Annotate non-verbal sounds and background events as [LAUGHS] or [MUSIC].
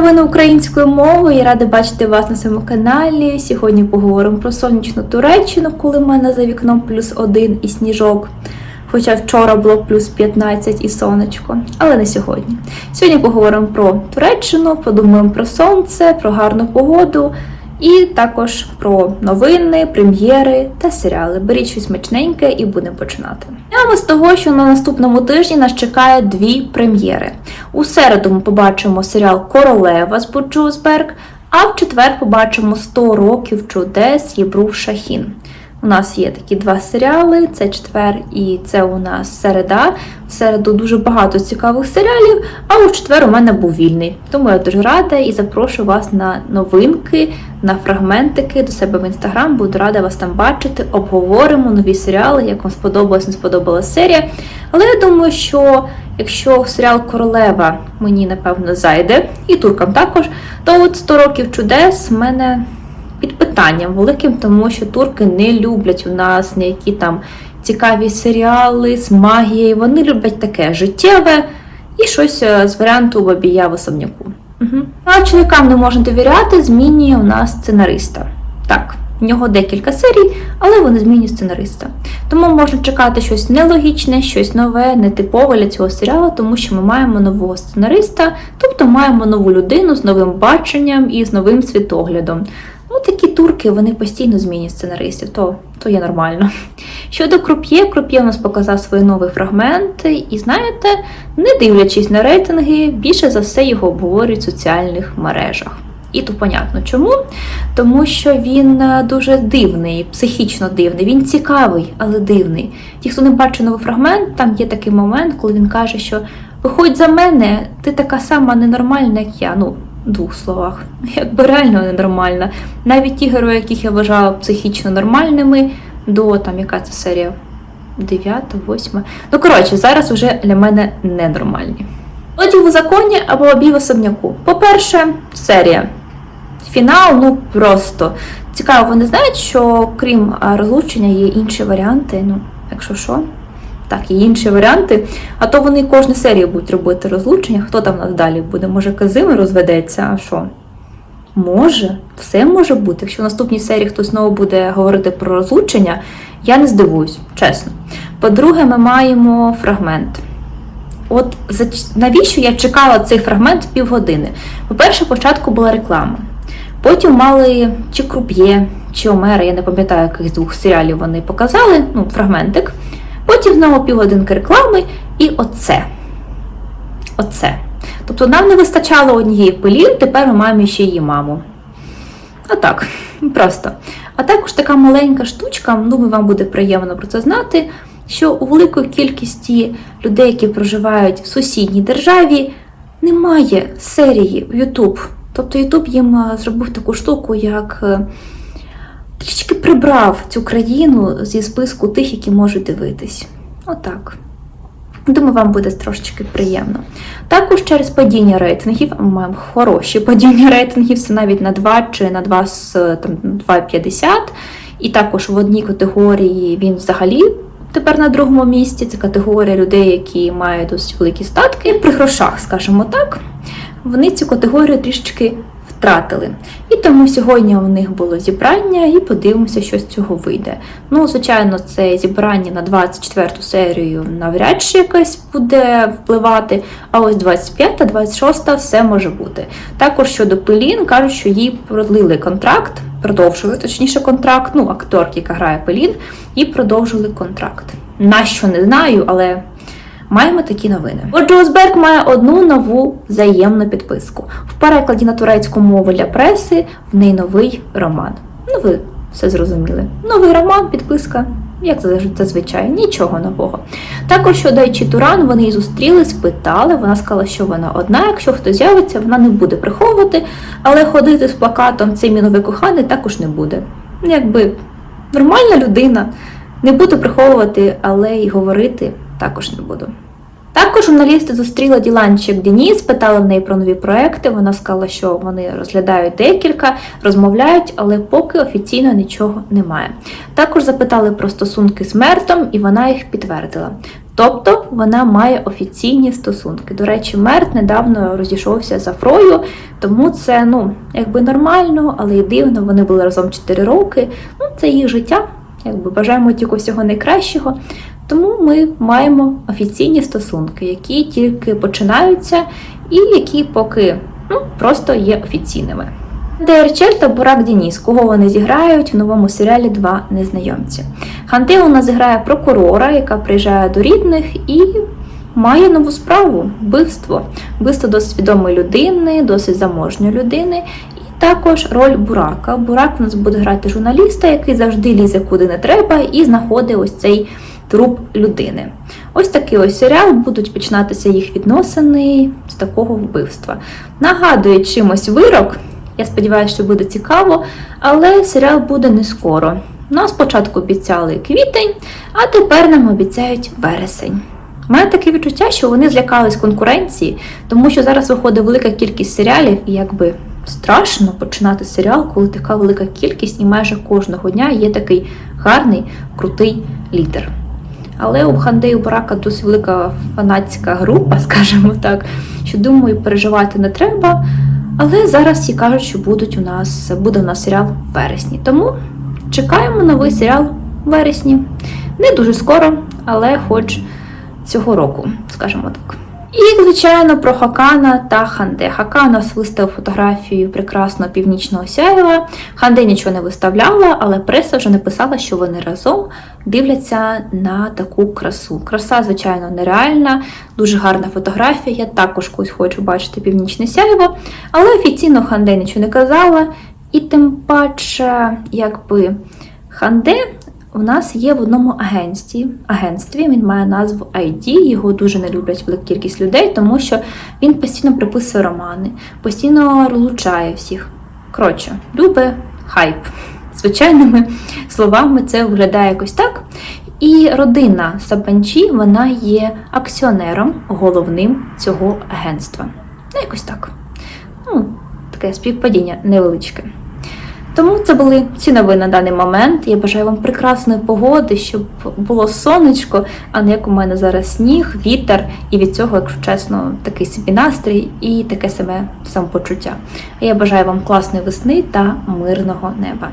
новини українською мовою. Я рада бачити вас на своєму каналі. Сьогодні поговоримо про сонячну Туреччину, коли в мене за вікном плюс один і сніжок. Хоча вчора було плюс 15 і сонечко, але не сьогодні. Сьогодні поговоримо про Туреччину, подумаємо про сонце, про гарну погоду і також про новини, прем'єри та серіали. Беріть щось смачненьке і будемо починати. Почнемо з того, що на наступному тижні нас чекає дві прем'єри. У середу ми побачимо серіал Королева з Бурджузберг, а в четвер побачимо 100 років чудес Єбру Шахін. У нас є такі два серіали: це четвер і це у нас середа. В середу дуже багато цікавих серіалів, а у четвер у мене був вільний. Тому я дуже рада і запрошую вас на новинки, на фрагментики до себе в інстаграм. Буду рада вас там бачити. Обговоримо нові серіали, як вам сподобалась, не сподобалась серія. Але я думаю, що якщо серіал Королева мені напевно зайде, і туркам також, то от 100 років чудес мене питанням великим, тому що турки не люблять у нас ніякі там цікаві серіали з магією. Вони люблять таке життєве і щось е, з варіанту бабія в особняку. Угу. А чоловікам не можна довіряти, змінює у нас сценариста. Так, в нього декілька серій, але вони змінюють сценариста. Тому можна чекати щось нелогічне, щось нове, нетипове для цього серіалу, тому що ми маємо нового сценариста, тобто маємо нову людину з новим баченням і з новим світоглядом. Ну, такі турки вони постійно змінюють сценаристів, то то є нормально. Щодо круп'є, круп'є у нас показав свої нові фрагменти, і знаєте, не дивлячись на рейтинги, більше за все його обговорюють в соціальних мережах. І то понятно чому? Тому що він е, дуже дивний, психічно дивний, він цікавий, але дивний. Ті, хто не бачив новий фрагмент, там є такий момент, коли він каже, що виходь за мене, ти така сама ненормальна, як я. Ну, двох словах, якби реально ненормальна. Навіть ті герої, яких я вважала психічно нормальними, до там яка це серія? Дев'ята, восьма. Ну, коротше, зараз вже для мене ненормальні. Одяг у законі або обій в особняку. По-перше, серія. Фінал, ну просто цікаво, вони знають, що крім розлучення є інші варіанти. Ну, якщо що, так, є інші варіанти. А то вони кожну серію будуть робити розлучення. Хто там нас далі буде? Може, Казими розведеться, а що? Може, все може бути. Якщо в наступній серії хтось знову буде говорити про розлучення, я не здивуюсь, чесно. По-друге, ми маємо фрагмент. От навіщо я чекала цей фрагмент півгодини? По-перше, спочатку була реклама. Потім мали чи круп'є, чи Омера, я не пам'ятаю, яких двох серіалів вони показали, ну, фрагментик. Потім знову півгодинки реклами, і оце. Оце. Тобто нам не вистачало однієї пилін, тепер ми маємо ще її маму. Отак, просто. А також така маленька штучка, думаю, вам буде приємно про це знати, що у великої кількості людей, які проживають в сусідній державі, немає серії в YouTube. Тобто YouTube їм зробив таку штуку, як трішки прибрав цю країну зі списку тих, які можуть дивитись. Отак. Думаю, вам буде трошечки приємно. Також через падіння рейтингів, ми маємо хороші падіння рейтингів, це навіть на 2 чи на 2,50. І також в одній категорії він взагалі тепер на другому місці. Це категорія людей, які мають досить великі статки. При грошах, скажімо так, вони цю категорію трішечки втратили. І тому сьогодні у них було зібрання, і подивимося, що з цього вийде. Ну, звичайно, це зібрання на 24 серію навряд чи якось буде впливати. А ось 25 та 26 все може бути. Також щодо Пелін, кажуть, що їй продлили контракт, продовжили, точніше, контракт, ну, акторки, яка грає Пелін, і продовжили контракт. Нащо не знаю, але. Маємо такі новини. Отже, Узберг має одну нову взаємну підписку. В перекладі на турецьку мову для преси в неї новий роман. Ну, ви все зрозуміли. Новий роман, підписка, як зазвичай, нічого нового. Також щодо Ейчі Туран, вони її зустріли, спитали. Вона сказала, що вона одна. Якщо хтось з'явиться, вона не буде приховувати, але ходити з плакатом цей мій новий коханий також не буде. Якби нормальна людина. Не буду приховувати, але й говорити також не буду. Також журналісти зустріла Діланчик Деніс, питали в неї про нові проекти. Вона сказала, що вони розглядають декілька, розмовляють, але поки офіційно нічого немає. Також запитали про стосунки з Мертом, і вона їх підтвердила. Тобто вона має офіційні стосунки. До речі, Мерт недавно розійшовся з Афрою, тому це ну якби нормально, але й дивно. Вони були разом 4 роки. Ну, це їх життя. Якби бажаємо тільки всього найкращого. Тому ми маємо офіційні стосунки, які тільки починаються, і які поки ну, просто є офіційними. Дерчель та Бурак Дініс, кого вони зіграють в новому серіалі Два незнайомці. Ханте у нас зіграє прокурора, яка приїжджає до рідних і має нову справу вбивство. Вбивство досить відомої людини, досить заможньої людини. І також роль Бурака. Бурак у нас буде грати журналіста, який завжди лізе куди не треба, і знаходить ось цей труп людини. Ось такий ось серіал будуть починатися їх відносини з такого вбивства. Нагадує чимось вирок. Я сподіваюся, що буде цікаво, але серіал буде не скоро. Нам спочатку обіцяли квітень, а тепер нам обіцяють вересень. У мене таке відчуття, що вони злякались конкуренції, тому що зараз виходить велика кількість серіалів, і якби страшно починати серіал, коли така велика кількість, і майже кожного дня є такий гарний, крутий лідер. Але у Хандею Барака досить велика фанатська група, [LAUGHS] скажімо так, що думаю, переживати не треба. Але зараз всі кажуть, що будуть у нас буде у нас серіал в вересні. Тому чекаємо новий серіал в вересні. Не дуже скоро, але хоч цього року, скажімо так. І, звичайно, про Хакана та Ханде. Хакана виставив фотографію прекрасного північного сяєва. Ханде нічого не виставляла, але преса вже написала, що вони разом дивляться на таку красу. Краса, звичайно, нереальна, дуже гарна фотографія. Я також колись хочу бачити північне сяєво, але офіційно Ханде нічого не казала. І тим паче, якби Ханде у нас є в одному агентстві. агентстві. Він має назву ID, його дуже не люблять велика кількість людей, тому що він постійно приписує романи, постійно розлучає всіх. Коротше, любить хайп. Звичайними словами, це виглядає якось так. І родина Сапанчі вона є акціонером головним цього агентства. Ну, якось так. Ну, таке співпадіння невеличке. Тому це були ці новини на даний момент. Я бажаю вам прекрасної погоди, щоб було сонечко, а не як у мене зараз сніг, вітер, і від цього, якщо чесно, такий собі настрій і таке саме самопочуття. А я бажаю вам класної весни та мирного неба.